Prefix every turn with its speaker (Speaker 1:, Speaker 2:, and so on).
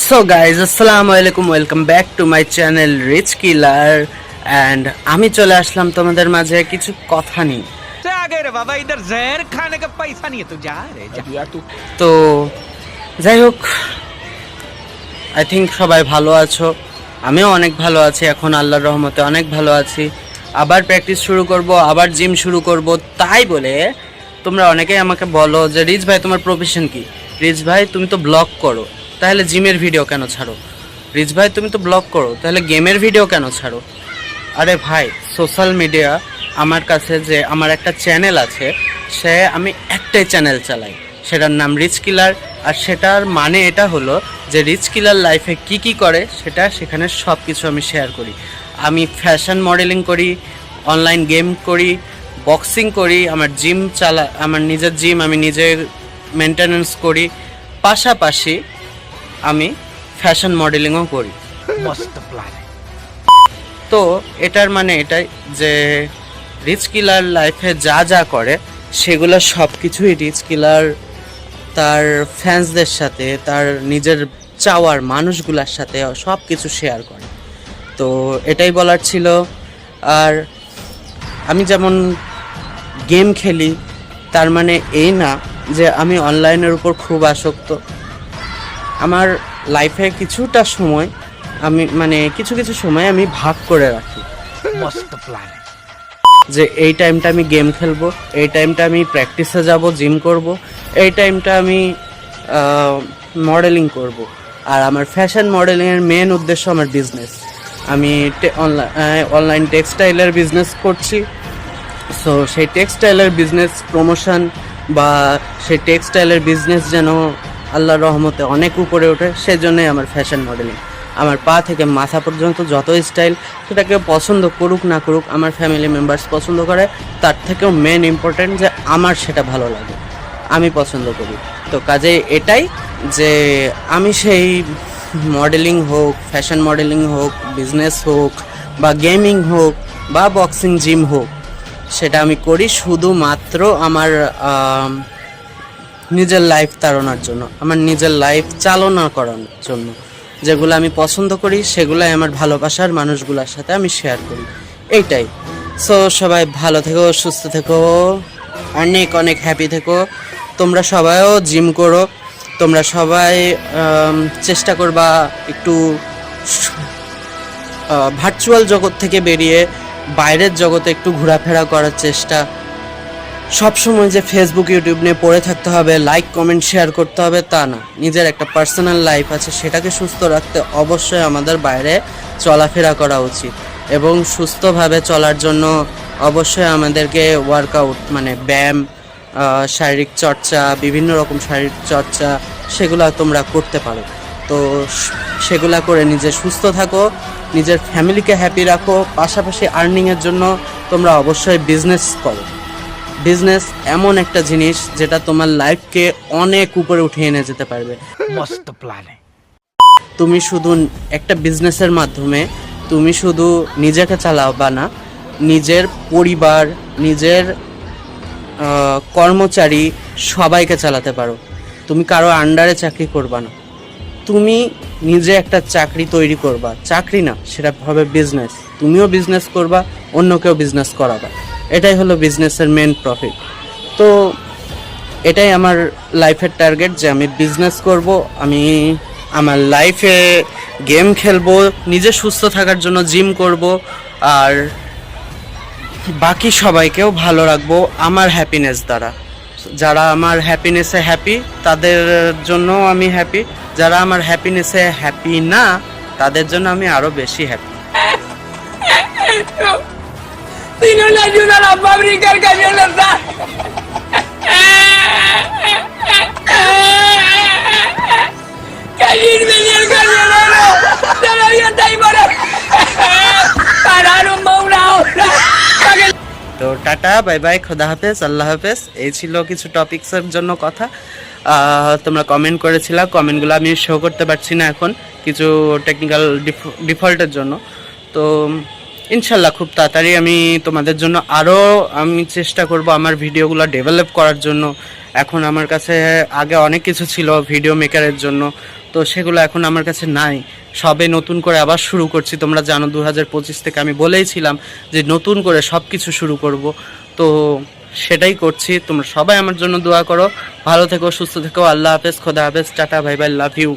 Speaker 1: So guys আসসালাম আলাইকুম welcome back to my channel rich killer and আমি চলে আসলাম তোমাদের মাঝে কিছু কথা নিয়ে। তো যাই হোক আই থিঙ্ক সবাই ভালো আছো। আমিও অনেক ভালো আছি এখন আল্লাহর রহমতে অনেক ভালো আছি। আবার প্র্যাকটিস শুরু করব আবার জিম শুরু করব। তাই বলে তোমরা অনেকেই আমাকে বলো যে রিচ ভাই তোমার প্রফেশন কি? রিচ ভাই তুমি তো ব্লগ করো। তাহলে জিমের ভিডিও কেন ছাড়ো? রিচ ভাই, তুমি তো ব্লগ করো, তাহলে গেমের ভিডিও কেন ছাড়ো? আরে ভাই সোশ্যাল মিডিয়া আমার কাছে যে আমার একটা চ্যানেল আছে, সে আমি একটাই চ্যানেল চালাই। সেটার নাম রিচ কিলার আর সেটার মানে এটা হলো যে রিচ কিলার লাইফে কি কি করে, সেটা সেখানে সব কিছু আমি শেয়ার করি। আমি ফ্যাশন মডেলিং করি অনলাইন গেম করি বক্সিং করি, আমার জিম চালা, আমার নিজের জিম আমি নিজের মেনটেনেন্স করি। পাশাপাশি আমি ফ্যাশন মডেলিংও করি। তো এটার মানে এটাই যে রিচ কিলার লাইফে যা যা করে সেগুলো সব কিছুই রিচ কিলার তার ফ্যান্সদের সাথে তার নিজের চাওয়ার মানুষগুলার সাথে সব কিছু শেয়ার করে। তো এটাই বলার ছিল। আর আমি যেমন গেম খেলি তার মানে এই না যে আমি অনলাইনের উপর খুব আসক্ত। আমার লাইফে কিছুটা সময় আমি মানে কিছু কিছু সময় আমি ভাগ করে রাখি। যে এই টাইমটা আমি গেম খেলব এই টাইমটা আমি প্র্যাকটিসে যাব জিম করব এই টাইমটা আমি মডেলিং করব। আর আমার ফ্যাশন মডেলিংয়ের মেন উদ্দেশ্য আমার বিজনেস আমি অনলাইন টেক্সটাইলের বিজনেস করছি। সো সেই টেক্সটাইলের বিজনেস প্রমোশন বা সেই টেক্সটাইলের বিজনেস যেন আল্লাহর রহমতে অনেক উপরে ওঠে সেজন্যই আমার ফ্যাশন মডেলিং আমার পা থেকে মাথা পর্যন্ত যত স্টাইল সেটাকে পছন্দ করুক না করুক আমার ফ্যামিলি মেম্বার্স পছন্দ করে তার থেকেও মেন ইম্পর্ট্যান্ট যে আমার সেটা ভালো লাগে। আমি পছন্দ করি। তো কাজে এটাই যে আমি সেই মডেলিং হোক ফ্যাশন মডেলিং হোক বিজনেস হোক বা গেমিং হোক বা বক্সিং জিম হোক সেটা আমি করি শুধুমাত্র আমার আম, নিজের লাইফ তাড়ানোর জন্য, আমার নিজের লাইফ চালনা করার জন্য। যেগুলো আমি পছন্দ করি, সেগুলাই আমার ভালোবাসার মানুষগুলোর সাথে আমি শেয়ার করি। এইটাই। সো সবাই ভালো থেকো, সুস্থ থেকো, অনেক অনেক হ্যাপি থেকো। তোমরা সবাইও জিম করো। তোমরা সবাই চেষ্টা করবা একটু ভার্চুয়াল জগৎ থেকে বেরিয়ে বাইরের জগতে একটু ঘোরাফেরা করার চেষ্টা। সব সময় যে ফেসবুক ইউটিউব নিয়ে পড়ে থাকতে হবে লাইক কমেন্ট শেয়ার করতে হবে তা না। নিজের একটা পার্সোনাল লাইফ আছে, সেটাকে সুস্থ রাখতে অবশ্যই আমাদের বাইরে চলাফেরা করা উচিত। এবং সুস্থভাবে চলার জন্য অবশ্যই আমাদেরকে ওয়ার্কআউট মানে ব্যায়াম শারীরিক চর্চা, বিভিন্ন রকম শারীরিক চর্চা, সেগুলো তোমরা করতে পারো। তো সেগুলা করে নিজে সুস্থ থাকো, নিজের ফ্যামিলিকে হ্যাপি রাখো, পাশাপাশি আর্নিংয়ের জন্য তোমরা অবশ্যই বিজনেস করো। বিজনেস এমন একটা জিনিস যেটা তোমার লাইফকে অনেক উপরে উঠিয়ে এনে যেতে পারবে।
Speaker 2: মস্ত প্ল্যান
Speaker 1: তুমি শুধু একটা বিজনেসের মাধ্যমে তুমি শুধু নিজেকে চালাবা না নিজের পরিবার নিজের কর্মচারী সবাইকে চালাতে পারো। তুমি কারও আন্ডারে চাকরি করবা না। তুমি নিজে একটা চাকরি তৈরি করবা। চাকরি না সেটা হবে বিজনেস তুমিও বিজনেস করবা অন্যকেও বিজনেস করাবা। এটাই হলো বিজনেসের মেন প্রফিট তো এটাই আমার লাইফের টার্গেট যে আমি বিজনেস করব, আমি আমার লাইফে গেম খেলব, নিজে সুস্থ থাকার জন্য জিম করব, আর বাকি সবাইকেও ভালো রাখব আমার হ্যাপিনেস দ্বারা। যারা আমার হ্যাপিনেসে হ্যাপি তাদের জন্য আমি হ্যাপি যারা আমার হ্যাপিনেসে হ্যাপি না, তাদের জন্য আমি আরও বেশি happy
Speaker 3: Si no le ayudan a fabricar camionetas. ¡Que viene el camionero! ¡Se lo dio ahí para... ¡Pararon más una hora!
Speaker 1: তো টাটা, বাই বাই, খোদা হাফেজ, আল্লাহ হাফেজ এই ছিল কিছু টপিকসের জন্য কথা তোমরা কমেন্ট করেছিলা, কমেন্টগুলো আমি শো করতে পারছি না এখন, কিছু টেকনিক্যাল ডিফল্টের জন্য তো ইনশাল্লাহ খুব তাড়াতাড়ি আমি তোমাদের জন্য আরও আমি চেষ্টা করব আমার ভিডিওগুলো ডেভেলপ করার জন্য। এখন আমার কাছে আগে অনেক কিছু ছিল ভিডিও মেকারের জন্য, তো সেগুলো এখন আমার কাছে নাই। সবে নতুন করে আবার শুরু করছি, তোমরা জানো দু হাজার পঁচিশ থেকে আমি বলেইছিলাম যে নতুন করে সব কিছু শুরু করব। তো সেটাই করছি, তোমরা সবাই আমার জন্য দোয়া করো। ভালো থেকো, সুস্থ থেকো, আল্লাহ হাফেজ, খোদা হাফেজ, টাটা ভাই বাই লাভ ইউ